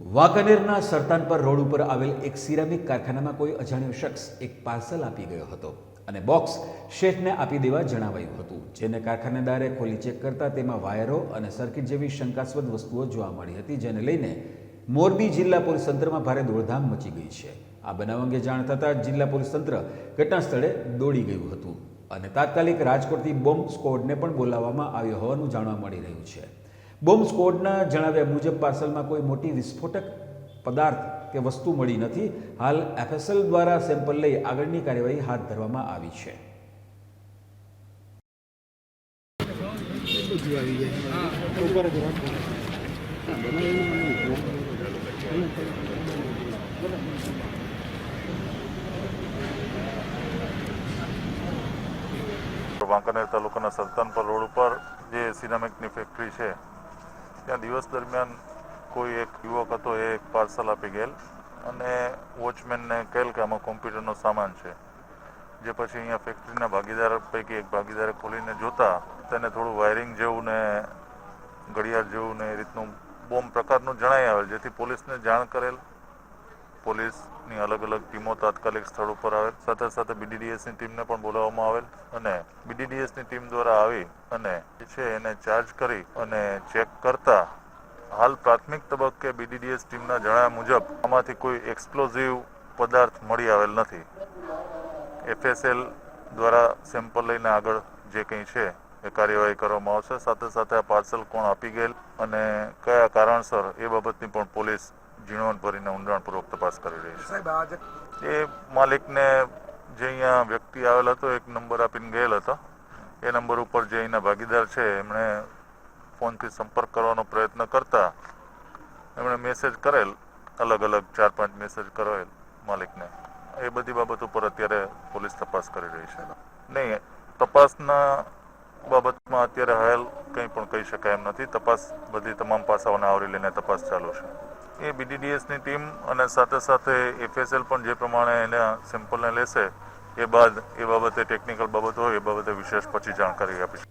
વાંકાનેરના સરતાનપર road ઉપર આવેલ એક સિરામિક કારખાનામાં કોઈ અજાણ્યો શખ્સ એક પાર્સલ આપી ગયો હતો અને બોક્સ શેઠને આપી દેવા જણાવાયું હતું, જેને કારખાનેદારે ખોલી ચેક કરતા તેમાં વાયરો અને સર્કિટ જેવી શંકાસ્પદ વસ્તુઓ જોવા મળી હતી, જેને લઈને મોરબી જિલ્લા પોલીસ તંત્રમાં ભારે દોડધામ મચી ગઈ છે. આ બનાવ અંગે જાણ થતાં જિલ્લા પોલીસ તંત્ર ઘટના સ્થળે દોડી ગયું હતું અને તાત્કાલિક રાજકોટથી બોમ્બ સ્કોડને પણ બોલાવવામાં આવ્યો હોવાનું જાણવા મળી રહ્યું છે. બોમ્બ સ્કોડના જણાવ્યા મુજબ પાર્સલમાં કોઈ મોટી વિસ્ફોટક પદાર્થ કે વસ્તુ મળી નથી. હાલ એફએસએલ દ્વારા સેમ્પલ લઈ આગળની કાર્યવાહી હાથ ધરવામાં આવી છે. વાંકાનેર તાલુકાના સરતાનપર રોડ ઉપર જે સિરામિકની ફેક્ટરી છે ત્યાં દિવસ દરમિયાન કોઈ એક યુવક હતો એ એક પાર્સલ આપી ગયેલ અને વોચમેનને કહેલ કે આમાં કોમ્પ્યુટરનો સામાન છે. જે પછી અહીંયા ફેક્ટરીના ભાગીદાર પૈકી એક ભાગીદારે ખોલીને જોતા તેને થોડું વાયરિંગ જેવું ને ઘડિયાળ જેવું ને એ રીતનું બોમ્બ પ્રકારનું જણાઈ આવેલ, જેથી પોલીસને જાણ કરેલ પોલીસની અલગ અલગ ટીમો તાત્કાલિક સ્થળ ઉપર આવેલ. સાથે સાથે બીડીડીએસની ટીમને પણ બોલાવવામાં આવેલ અને બીડીડીએસની ટીમ દ્વારા આવી અને છે એને ચાર્જ કરી અને ચેક કરતા હાલ પ્રાથમિક તબક્કે બીડીડીએસ ટીમના જણાવ્યા મુજબ આમાંથી કોઈ એક્સપ્લોઝિવ પદાર્થ મળી આવેલ નથી. એફએસએલ દ્વારા સેમ્પલ લઈને આગળ જે કંઈ છે એ કાર્યવાહી કરવામાં આવશે. સાથે સાથે આ પાર્સલ કોણ આપી ગયેલ અને કયા કારણસર એ બાબતની પણ પોલીસ ઝીણવટ ભરીને ઊંડાણપૂર્વક તપાસ કરી રહી છે. એ માલિકને જે અહીંયા વ્યક્તિ આવેલ હતો એક નંબર આપીને ગયેલ હતો એ નંબર ઉપર જે અહીંના ભાગીદાર છે એમણે ફોનથી સંપર્ક કરવાનો પ્રયત્ન કરતા એમણે મેસેજ કરેલ અલગ અલગ ચાર પાંચ મેસેજ કરેલ માલિકને. એ બધી બાબત ઉપર અત્યારે પોલીસ તપાસ કરી રહી છે. નહીં તપાસના બાબતમાં અત્યારે હાલ કંઈ પણ કહી શકાય એમ નથી. તપાસ બધી તમામ પાસાઓને આવરી લઈને તપાસ ચાલુ છે. એ બીડીડીએસની ટીમ અને સાથે સાથે એફએસએલ પણ જે પ્રમાણે એના સેમ્પલને લેશે, એ બાદ એ બાબતે ટેકનિકલ બાબત હોય, એ બાબતે વિશેષ પછી જાણકારી આપીશું.